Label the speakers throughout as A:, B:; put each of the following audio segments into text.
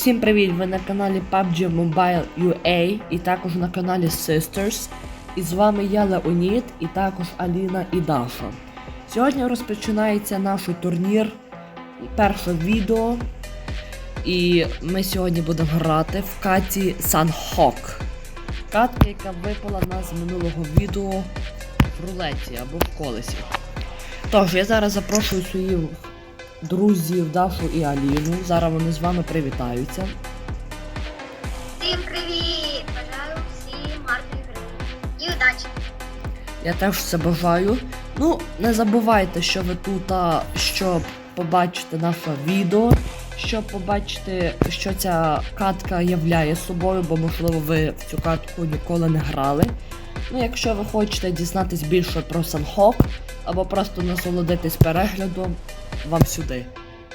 A: Всім привіт! Ви на каналі PUBG Mobile UA і також на каналі Sisters. І з вами я Леонід і також Аліна і Даша. Сьогодні розпочинається наш турнір, перше відео. І ми сьогодні будемо грати в каті Sunhawk. Катка, яка випала нас з минулого відео в рулеті або в колесі. Тож, я зараз запрошую своїх друзів Дашу і Аліну. Зараз вони з вами привітаються.
B: Всім привіт! Бажаю всім гарної гри. І удачі!
A: Я теж це бажаю. Ну, не забувайте, що ви тут, а, щоб побачити наше відео, щоб побачити, що ця катка являє собою, бо можливо ви в цю катку ніколи не грали. Ну, якщо ви хочете дізнатись більше про Санхок, або просто насолодитись переглядом, вам сюди.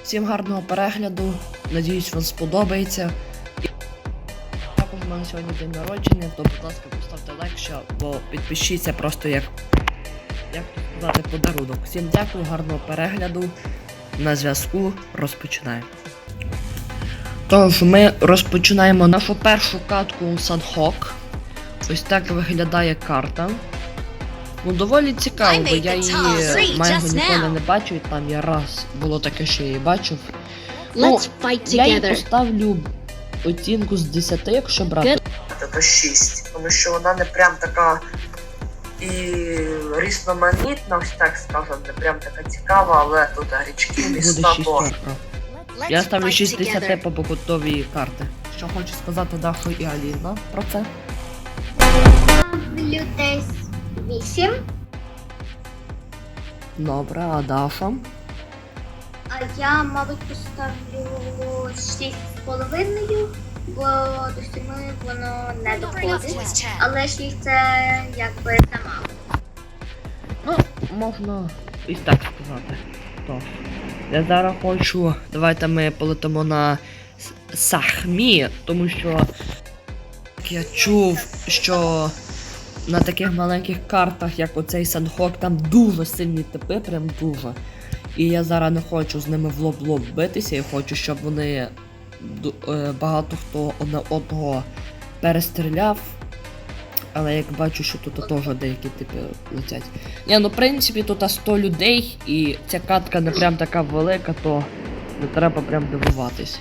A: Всім гарного перегляду, надіюсь, вам сподобається. Також у мене сьогодні день народження, то, будь ласка, поставте лайк, ще, бо підпишіться просто як, як сказати, подарунок. Всім дякую, гарного перегляду. На зв'язку розпочинаємо. Тож, ми розпочинаємо нашу першу катку Санхок. Ось так виглядає карта. Ну, доволі цікаво, бо я її майже ніколи не бачу, і там я раз було таке, що я її бачив. Ну, Я їй поставлю оцінку з 10, якщо брати. То 6, тому що вона не прям така і різноманітна, ось так скажемо, не прям така цікава, але тут річки, міста теж. Я ставлю
C: fight
A: 6 з 10
C: together.
A: по побутовій карти. Що хочу сказати Дашу і Аліна про це.
B: Ставлю десь 8,
A: Добре, а Даша?
B: а я, мабуть, поставлю 6,5, бо до 7 воно не доходить. Але 6 це якби замало.
A: Ну, можна і так сказати. Тож, я зараз хочу. Давайте ми полетимо на Сахмі, тому що я чув, що на таких маленьких картах, як оцей Санхок, там дуже сильні типи, прям дуже. І я зараз не хочу з ними в лоб-лоб битися, я хочу, щоб вони е, багато хто одне одного перестріляв. Але як бачу, що тут теж деякі типи летять. Ні, ну в принципі тут 100 людей, і ця катка не прям така велика, то не треба прям дивуватись.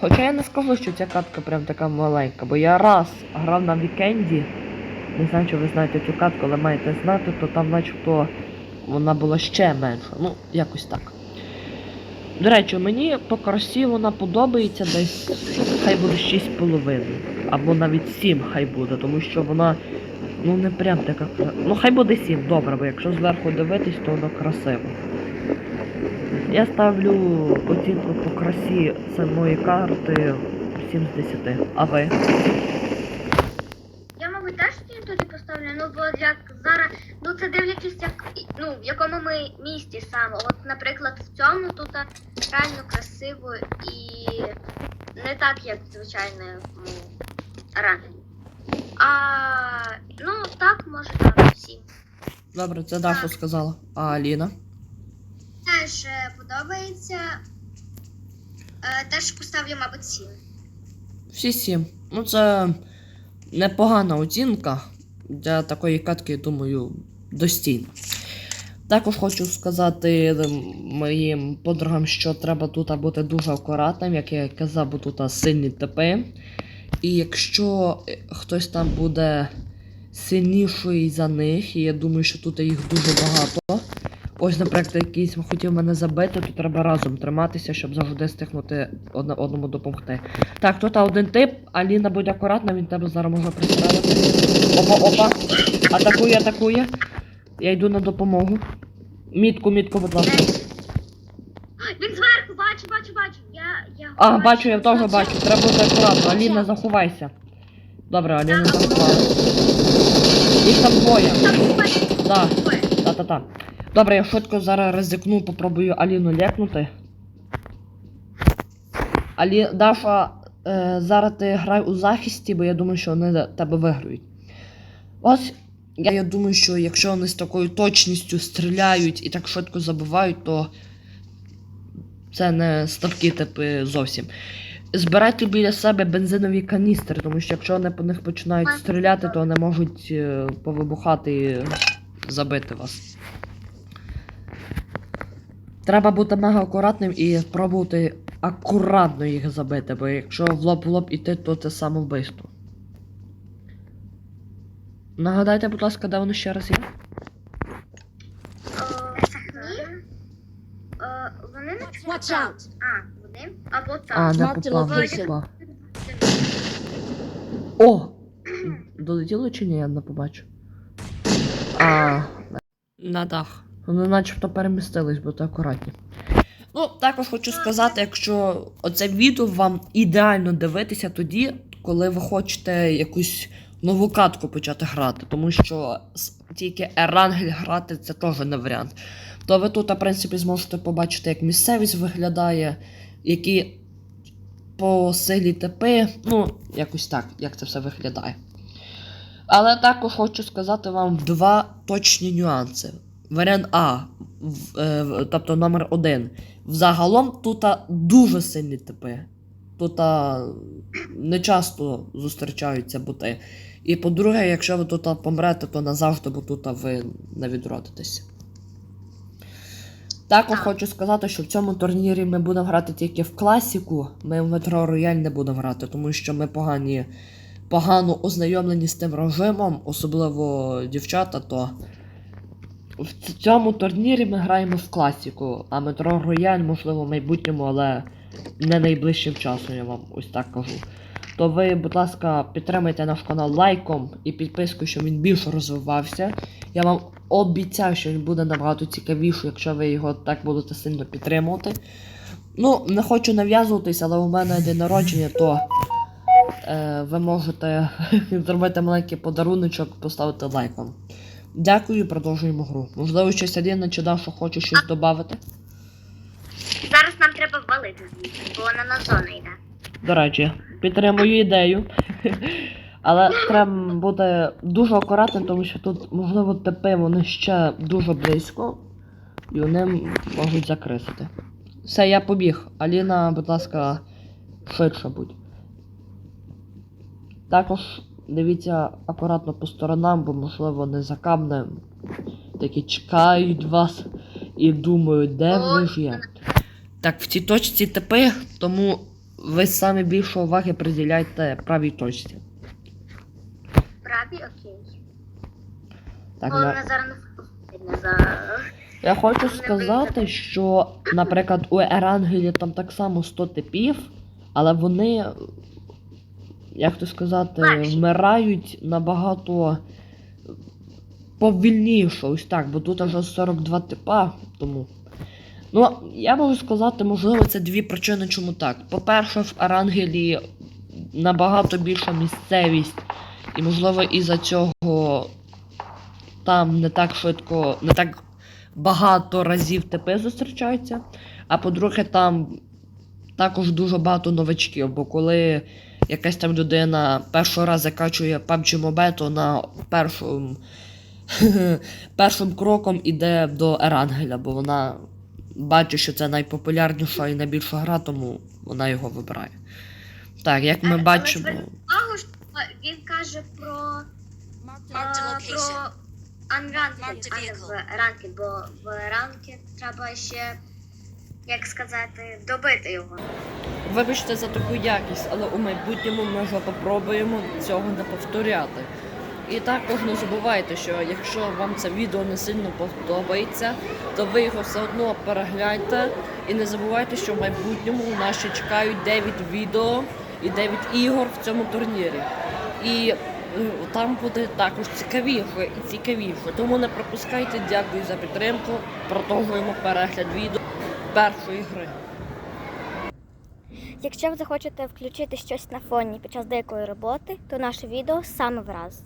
A: Хоча я не скажу, що ця катка прям така маленька, бо я раз грав на вікенді. Не знаю, чи ви знаєте цю катку, але маєте знати, то там начебто вона була ще менша. Ну, якось так. До речі, мені по красі вона подобається десь хай буде 6,5. Або навіть 7 хай буде, тому що вона ну не прям така. Ну хай буде 7, добре, бо якщо зверху дивитись, то воно красиво. Я ставлю оцінку по красі самої карти 7 з 10. А ви?
B: Тут реально красиво і не так, як в звичайному ранені. А ну так, може так, всі.
A: Добре, це Даша сказала. А Аліна?
B: Теж е, подобається. Е, Теж поставлю, мабуть, сім.
A: Всі 7. Ну це непогана оцінка для такої катки, думаю, достійна. Також хочу сказати моїм подругам, що треба тут бути дуже акуратним, як я казав, бо тут сильні типи. І якщо е, хтось там буде сильніший за них, і я думаю, що тут їх дуже багато. Ось, наприклад, якийсь хотів мене забити, то треба разом триматися, щоб завжди стихнути одне одному допомогти. Так, тут один тип, Аліна будь акуратна, він тебе зараз може пристрелити. Опа, опа. Атакує, атакує. Я йду на допомогу. Мітку, мітку, будь ласка.
B: Він зверху, бачу, бачу, бачу. Я, я
A: А, бачу, я теж бачу. Треба бути акуратно. Аліна, заховайся. Добре, Аліна заховалася. Їх там двоє. Да. Та-та-та. Добре, я швидко зараз ризикну, попробую Аліну лякнути. Алі... Даша, е, зараз ти грай у захисті, бо я думаю, що вони тебе виграють. Ось. Я, я думаю, що якщо вони з такою точністю стріляють і так швидко забивають, то це не ставки типи зовсім. збирайте біля себе бензинові каністри, тому що якщо вони по них починають стріляти, то вони можуть е, повибухати і забити вас. Треба бути мега акуратним і пробувати акуратно їх забити, бо якщо в лоб в лоб іти, то це самовбивство. Нагадайте, будь ласка, де вони ще раз є?
B: Е, Вони не
C: Watch out!
B: А, вони? Або
A: А,
B: там.
A: не
C: Mark the
A: попав, не
C: location.
A: попав. О! Долетіло чи ні, я не побачу. А. На дах. Вони начебто перемістились, бо акуратні. Ну, також хочу сказати, якщо оце відео вам ідеально дивитися тоді, коли ви хочете якусь нову катку почати грати, тому що тільки Ерангель грати це теж не варіант. То ви тут, в принципі, зможете побачити, як місцевість виглядає, які по силі ТП, ну, якось так, як це все виглядає. Але також хочу сказати вам два точні нюанси. Варіант А, е, тобто номер один. Взагалом тут дуже сильні ТП. Тут не часто зустрічаються боти. І по-друге, якщо ви тут помрете, то назавжди, бо тут ви не відродитесь. Також хочу сказати, що в цьому турнірі ми будемо грати тільки в класіку. Ми в Метро Рояль не будемо грати, тому що ми погані, погано ознайомлені з тим режимом, особливо дівчата, то в цьому турнірі ми граємо в класіку, а Метро Рояль, можливо, в майбутньому, але не найближчим часом, я вам ось так кажу. То ви, будь ласка, підтримайте наш канал лайком і підпискою, щоб він більше розвивався. Я вам обіцяю, що він буде набагато цікавіший, якщо ви його так будете сильно підтримувати. Ну, не хочу нав'язуватись, але у мене день народження, то е, ви можете зробити маленький подаруночок, поставити лайком. Дякую, продовжуємо гру. Можливо, щось Аліна чи Даша хоче щось додати.
B: Зараз нам треба валити звідси, бо вона на зону йде.
A: До речі, підтримую ідею. Але треба бути дуже акуратним, тому що тут, можливо, ТП вони ще дуже близько, і вони можуть закрисити. Все, я побіг. Аліна, будь ласка, швидше будь. Також дивіться акуратно по сторонам, бо, можливо, не за камнем. Такі чекають вас і думають, де ви ж є. Так, в цій точці ТП, тому ви саме більше уваги приділяйте правій точці.
B: Праві, окей.
A: Так,
B: Бо
A: на...
B: зараз не.
A: Я хочу сказати, що, наприклад, у Ерангелі там так само 100 типів, але вони, як то сказати, вмирають набагато повільніше, ось так, бо тут аж 42 типа, тому. Ну, я можу сказати, можливо, це дві причини, чому так. По-перше, в Ерангелі набагато більша місцевість, і, можливо, із-за цього там не так швидко, не так багато разів ТП зустрічаються. А по-друге, там також дуже багато новачків, бо коли якась там людина перший раз закачує PUBG Mobile, то на першому, першим кроком іде до Ерангеля, бо вона бачить, що це найпопулярніша і найбільша гра, тому вона його вибирає. Так, як ми
B: Але
A: бачимо.
B: увагу, що він каже про,
C: Marked
B: про. Unranked, а не в Ranked, бо в Ranked треба ще, як сказати, добити його.
A: Вибачте за таку якість, але у майбутньому ми вже попробуємо цього не повторяти. І також не забувайте, що якщо вам це відео не сильно подобається, то ви його все одно перегляньте. І не забувайте, що в майбутньому нас ще чекають 9 відео і 9 ігор в цьому турнірі. І е, там буде також цікавіше і цікавіше. Тому не пропускайте, дякую за підтримку. Продовжуємо перегляд відео першої гри.
D: Якщо ви захочете включити щось на фоні під час деякої роботи, то наше відео саме враз.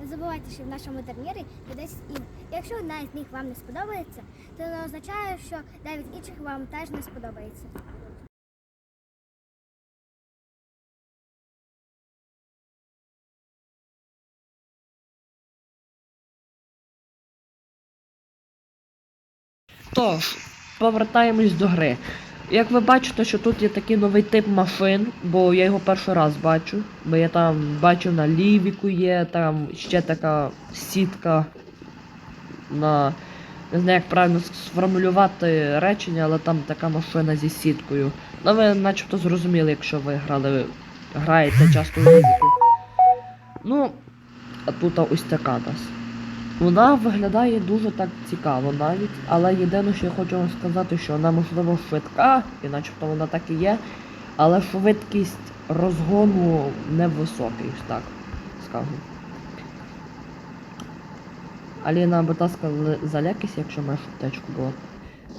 E: Не забувайте, що в нашому турнірі є 10 ігор. Якщо одна з них вам не сподобається, то це означає, що 9 інших вам теж не сподобається.
A: Тож, повертаємось до гри. Як ви бачите, що тут є такий новий тип машин, бо я його перший раз бачу. Бо я там бачив на лівіку є, там ще така сітка на. Не знаю, як правильно сформулювати речення, але там така машина зі сіткою. Ну ви начебто зрозуміли, якщо ви грали, граєте часто у лівіку. Ну, а тут ось така нас. Вона виглядає дуже так цікаво навіть, але єдине, що я хочу вам сказати, що вона можливо швидка, і начебто вона так і є, але швидкість розгону невисокий, так скажу. Аліна, будь ласка, залякайся, якщо маєш аптечку, бо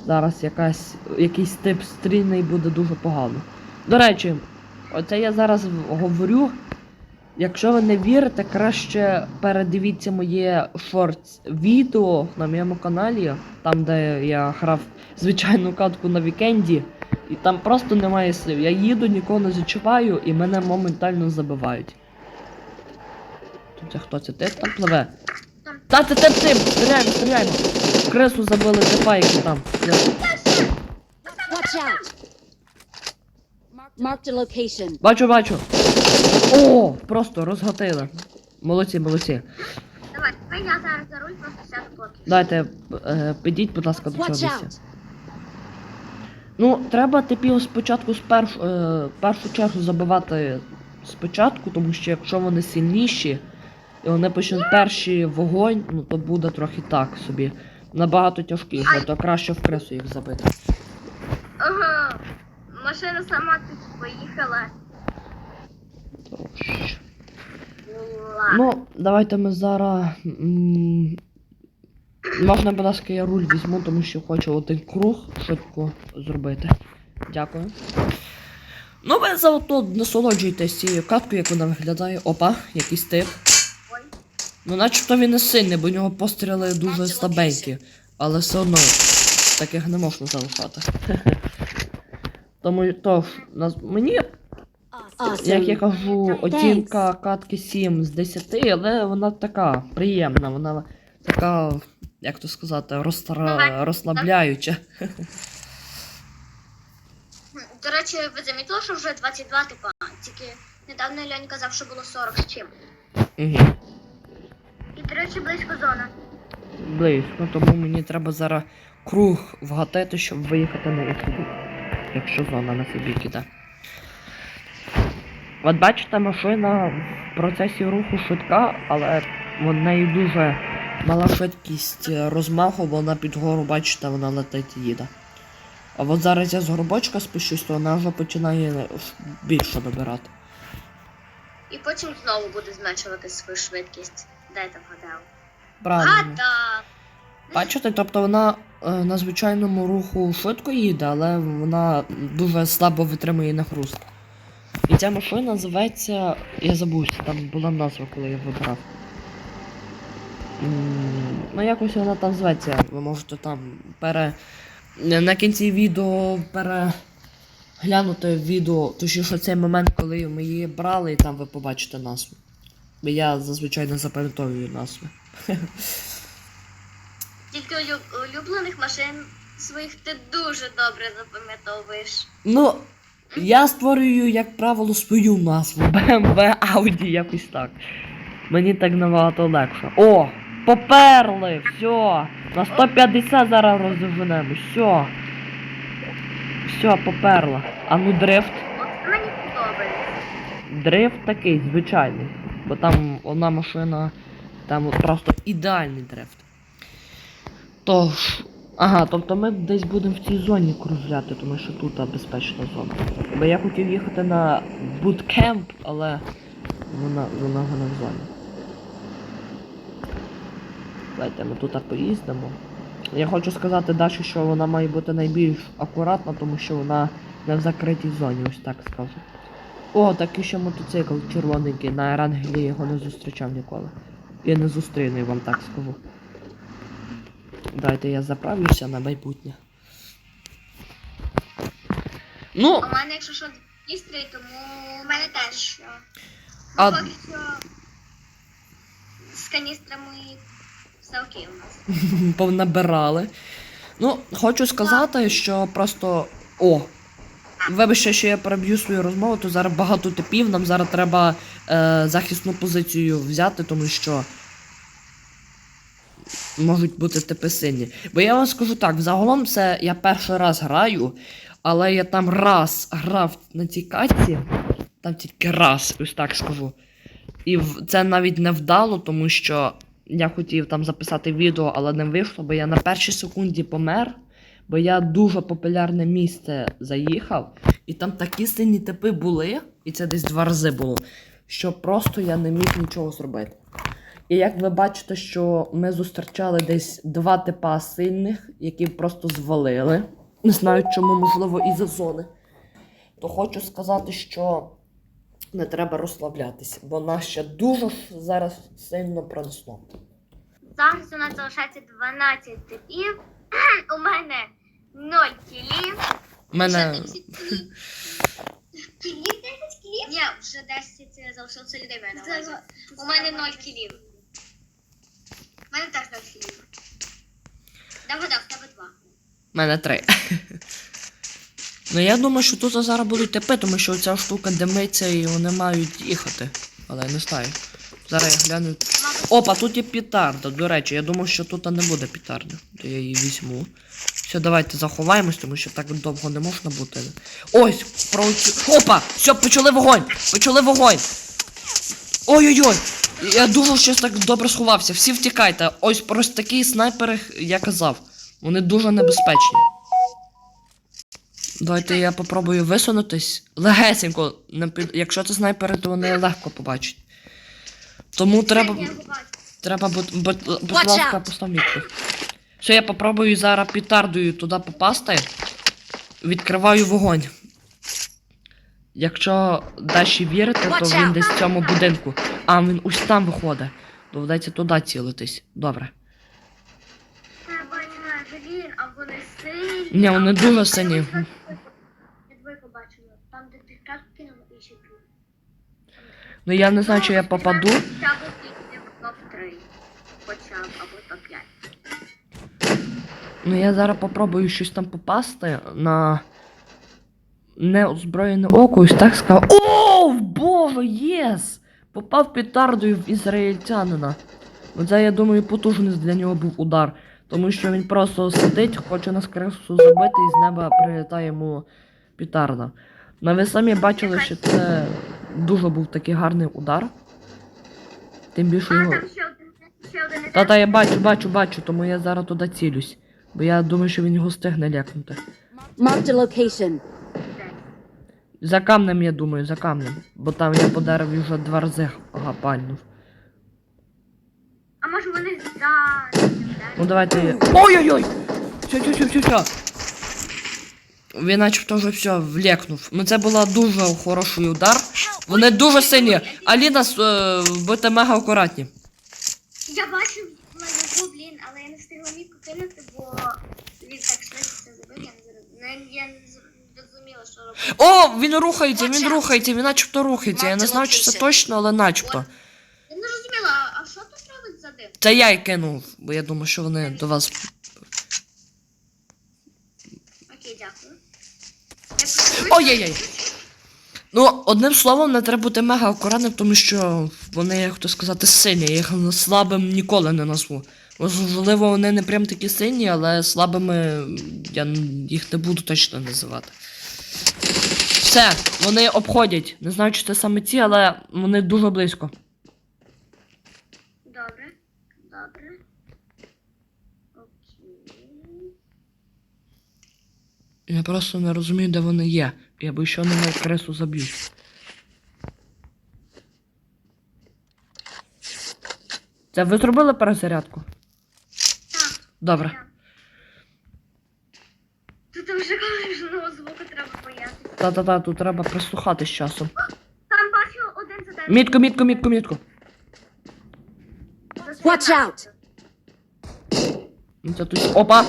A: зараз якась, якийсь тип стрільний буде дуже погано. До речі, оце я зараз говорю. Якщо ви не вірите, краще передивіться моє шортс відео на моєму каналі, там де я грав звичайну катку на вікенді, і там просто немає слів. Я їду, нікого не зачуваю і мене моментально забивають. Тут це хто це? Ти там пливе? Та ти тим тим! Стріляємо, стріляємо! Крису забили типа, які там.
C: Watch out! Marked a location.
A: Бачу, бачу. О, просто розгатили. Молодці, молодці.
B: Давай, давай я зараз за руль просто сяду поки.
A: Дайте, е, підіть, будь ласка, до цього
C: Watch
A: місця. Ну, треба типів спочатку з перш, е, першу чергу забивати спочатку, тому що якщо вони сильніші, і вони почнуть перший вогонь, ну то буде трохи так собі. Набагато тяжкіше, то краще в крису їх забити.
B: Ага. Машина сама тут поїхала.
A: Тож. Ну, давайте ми зараз. Можна, будь ласка, я руль візьму, тому що хочу один круг швидко зробити. Дякую. Ну, ви заодно насолоджуєтесь цією каткою, як вона виглядає. Опа, якийсь тип. Ну, начебто він не сильний, бо у нього постріли дуже слабенькі. Але все одно таких не можна залишати. Тому то, мені як я кажу, оцінка катки 7 з 10, але вона така приємна, вона така, як то сказати, розслабляюча.
B: До речі, ви замітили, що вже 22 типа, тільки недавно Льонь казав, що було 40 з чим.
A: Угу.
B: І, до речі, близько зона.
A: Близько, тому мені треба зараз круг вгатити, щоб виїхати на їх. Якщо зона на собі іде. От бачите, машина в процесі руху швидка, але в неї дуже мала швидкість розмаху, бо вона під гору, бачите, вона летить і їде. А от зараз я з горбочка спущусь, то вона вже починає більше добирати.
B: І потім знову буде зменшувати свою швидкість. Дайте вгадав.
A: Правильно.
B: Гада!
A: Бачите, тобто вона е, на звичайному руху швидко їде, але вона дуже слабо витримує нагрузку. І ця машина називається. Я забув, що там була назва, коли я вибирав. М, Ну, якось вона там зветься. Ви можете там пере. На кінці відео переглянути відео, точніше цей момент, коли ми її брали, і там ви побачите назву. Я зазвичай не запам'ятовую назви.
B: Тільки улюблених машин своїх ти дуже добре запам'ятовуєш.
A: Ну, я створюю, як правило, свою назву. BMW Audi, якось так. Мені так набагато легше. О! Поперли! Все! На 150 зараз розженемо. Все. Все, поперла. А ну дрифт.
B: Мені подобається.
A: Дрифт такий, звичайний. Бо там одна машина, там просто ідеальний дрифт. Тож. Ага, тобто ми десь будемо в цій зоні кружляти, тому що тут безпечна зона. Бо я хотів їхати на буткемп, але вона, вона не в зоні. Давайте ми тут поїздимо. Я хочу сказати Даші, що вона має бути найбільш акуратна, тому що вона не в закритій зоні, ось так скажу. О, такий ще мотоцикл червоненький, на Ерангелі його не зустрічав ніколи. І не зустріну, я вам так скажу. Дайте я заправлюся на майбутнє. Ну,
B: У мене, якщо що, істрій, тому у мене теж.
A: А-
B: А... Поки що з каністрами все окей у нас.
A: повнабирали. Ну, хочу сказати, що просто. О, Вибачте, що я переб'ю свою розмову, то зараз багато типів, нам зараз треба е, захисну позицію взяти, тому що можуть бути типи сильні. Бо я вам скажу так, загалом це я перший раз граю, але я там раз грав на цій катці, там тільки раз, ось так скажу. І це навіть не вдало, тому що я хотів там записати відео, але не вийшло, бо я на першій секунді помер, бо я дуже популярне місце заїхав, і там такі сильні типи були, і це десь два рази було, що просто я не міг нічого зробити. І як ви бачите, що ми зустрічали десь два типа сильних, які просто звалили. Не знаю чому, можливо, із-за зони. То хочу сказати, що не треба розслаблятися, бо нас ще дуже зараз сильно пронесло.
B: Зараз у нас залишається 12 типів. У мене 0 кілів.
A: У мене.
B: Кілів 10 кілів? Ні, вже 10 залишилося людей. У мене 0 кілів. У мене теж 0 кілів. Давида, в тебе 2.
A: У мене три. ну я думаю, що тут зараз будуть типи, тому що ця штука димиться і вони мають їхати. Але я не знаю. Зараз я гляну. Опа, тут є пітарда. До речі, я думав, що тут не буде пітарди. То я її візьму. Все, давайте заховаємось, тому що так довго не можна бути. Ось! Про... Опа! Все, почали вогонь! Почали вогонь! Ой-ой-ой! Я дуже щось так добре сховався. Всі втікайте. Ось просто такі снайпери, я казав. Вони дуже небезпечні. Давайте я попробую висунутись. Легесенько. Якщо це снайпери, то вони легко побачать. Тому треба. Треба, будь, ласка,
C: out.
A: Все, я попробую зараз пітардою туди попасти. Відкриваю вогонь. Якщо далі вірити, то він десь в цьому будинку. А, він ось там виходить. Доведеться туди цілитись. Добре. Ні, вони дуже сині. Ну я не знаю, чи я попаду.
B: Хоча б тільки в топ-3. Хоча б, або топ-5.
A: Ну я зараз попробую щось там попасти на неозброєне око, ось так сказав. О, боже, єс! Попав петардою в ізраїльтянина. Оце, я думаю, потужний для нього був удар. Тому що він просто сидить, хоче нас кресу забити, і з неба прилітає йому петарда. Ну ви самі бачили, що це дуже був такий гарний удар. Тим більше його. Та-та, я бачу, бачу, бачу, тому я зараз туди цілюсь. Бо я думаю, що він його стигне лякнути.
C: A location.
A: За камнем, я думаю, за камнем. Бо там я по дереві вже два рази гапальнув.
B: А може вони за...
A: Ну давайте. Ой-ой-ой! Все, все, все, все, все. Він начебто вже все влекнув. Ну це була дуже хороший удар. Вони дуже сильні. Аліна, с- е, будьте мега акуратні.
B: Я бачив лайву, блін, але я не встигла мітку кинути, бо він так швидко це зробив, я не зрозуміла. Не, я не зрозуміла, що робити.
A: О, він рухається, він рухається, він начебто рухається. Я не знаю, чи це точно, але начебто.
B: Я не зрозуміла, а що тут робить за дим?
A: Це я й кинув, бо я думаю, що вони до вас.
B: Окей, дякую.
A: Ой-ой-ой. Ну, одним словом, не треба бути мега акуратним, тому що вони, як то сказати, сильні. Я їх слабим ніколи не назву. Можливо, вони не прям такі сильні, але слабими я їх не буду точно називати. Все, вони обходять. Не знаю, чи це саме ці, але вони дуже близько.
B: Добре, добре. Окей.
A: Я просто не розумію, де вони є. Я би ще не кресу заб'ю. Це ви зробили перезарядку?
B: Так,
A: Добре.
B: я. Тут вже кожного звуку треба боятися.
A: Та-та-та, тут треба прислухати з часом.
B: Там бачу один за тебе.
A: Мітку, мітку, мітку, мітку.
C: Watch out!
A: Ну, Це тут. Опа!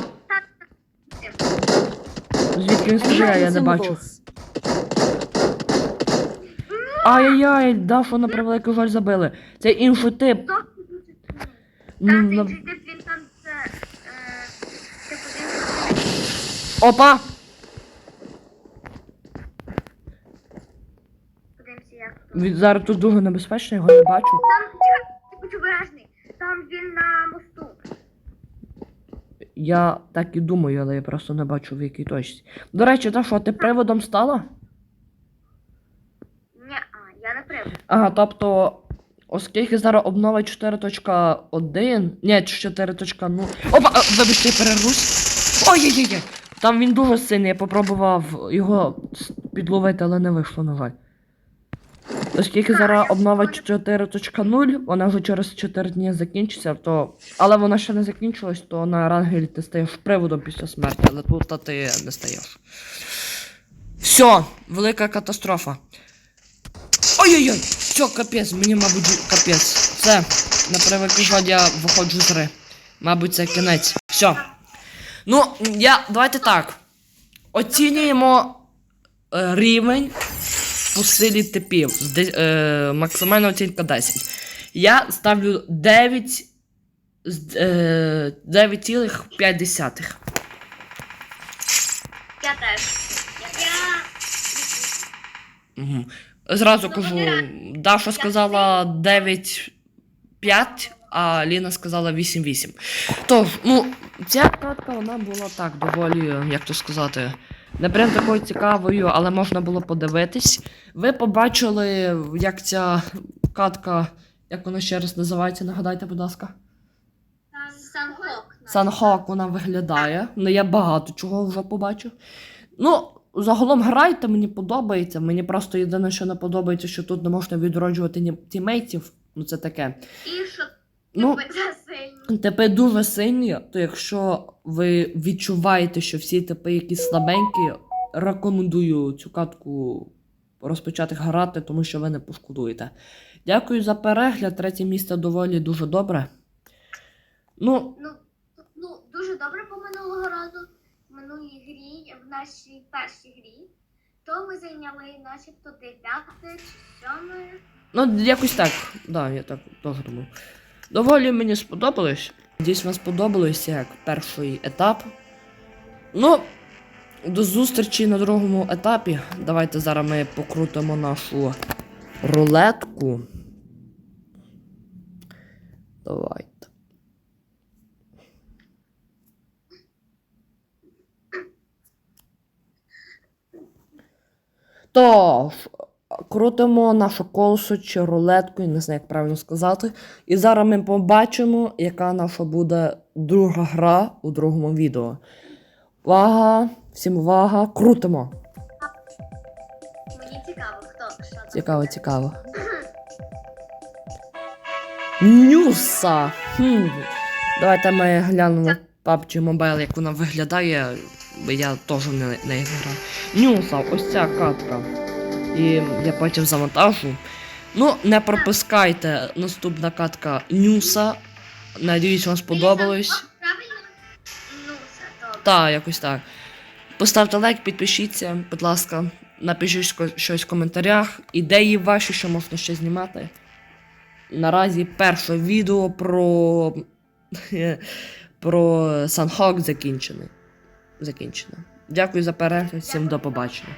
A: Звідки він стріляє, я не бачу. Ай-яй-яй, да, що на превеликий жаль забили. Це інший тип.
B: Хто?
A: Ну,
B: Так,
A: на...
B: інший тип, він там це... е, Типу він...
A: Опа! Він зараз тут дуже небезпечно, його не бачу.
B: Там, чекай, ти будь обережний. Там він на мосту.
A: Я так і думаю, але я просто не бачу в якій точці. До речі, та що, ти приводом стала?
B: Ні, а, я не привид.
A: Ага, тобто, оскільки зараз обнова 4.1. Ні, 4.0. Опа, а, вибачте, я перервусь. Ой-ой-ой! Там він дуже сильний, я попробував його підловити, але не вийшло, на жаль. Оскільки зараз обнова 4.0, вона вже через 4 дні закінчиться, то. Але вона ще не закінчилась, то на рангелі ти стаєш приводом після смерті, але тут та ти не стаєш. Все, велика катастрофа. Ой-ой-ой! Все, капець, мені, мабуть, капець. Все, на превеликий жаль, я виходжу з гри. Мабуть, це кінець. Все. Ну, я. Давайте так. Оцінюємо е, рівень по силі типів. Де- е, максимальна оцінка 10. Я ставлю 9. Е, 9,5.
B: Я теж. Я.
A: Угу. Зразу
B: Ну,
A: кажу, Даша сказала 9-5, а Ліна сказала 8-8. Тож, ну, ця катка вона була так доволі, як то сказати, не прям такою цікавою, але можна було подивитись. Ви побачили, як ця катка, як вона ще раз називається, нагадайте, будь ласка.
B: Санхок.
A: Санхок вона виглядає. Ну я багато чого вже побачив. Ну, загалом грайте, мені подобається. Мені просто єдине, що не подобається, що тут не можна відроджувати тімейтів. Ну це таке.
B: І що
A: Ну,
B: сильні.
A: дуже сильні, то якщо ви відчуваєте, що всі типи якісь слабенькі, рекомендую цю катку розпочати грати, тому що ви не пошкодуєте. Дякую за перегляд. Третє місце доволі дуже добре. Ну,
B: Ну, ну, дуже добре по минулого разу. В минулій грі, в нашій першій грі, то ми зайняли начебто дев'яте чи сьоме.
A: Ну, якось так. Да, я так теж думав. Доволі мені сподобалось. Надіюсь, вам сподобалось як перший етап. Ну, до зустрічі на другому етапі. Давайте зараз ми покрутимо нашу рулетку. Давайте. Тож, крутимо нашу колесо чи рулетку, я не знаю, як правильно сказати. І зараз ми побачимо, яка наша буде друга гра у другому відео. Увага! Всім увага! Крутимо!
B: Мені цікаво, хто що.
A: Цікаво, цікаво. Нюса! Хм. Давайте ми глянемо PUBG Mobile, як вона виглядає, бо я теж не, не грав. Нюса, ось ця катка. І я потім завантажу. Ну, не пропускайте наступна катка Нюса. Надіюсь, вам сподобалось. Так, якось так. Поставте лайк, підпишіться, будь ласка, напишіть щось в коментарях. Ідеї ваші, що можна ще знімати. Наразі перше відео про. про Санхок закінчене. Закінчено. Дякую за перегляд, всім до побачення.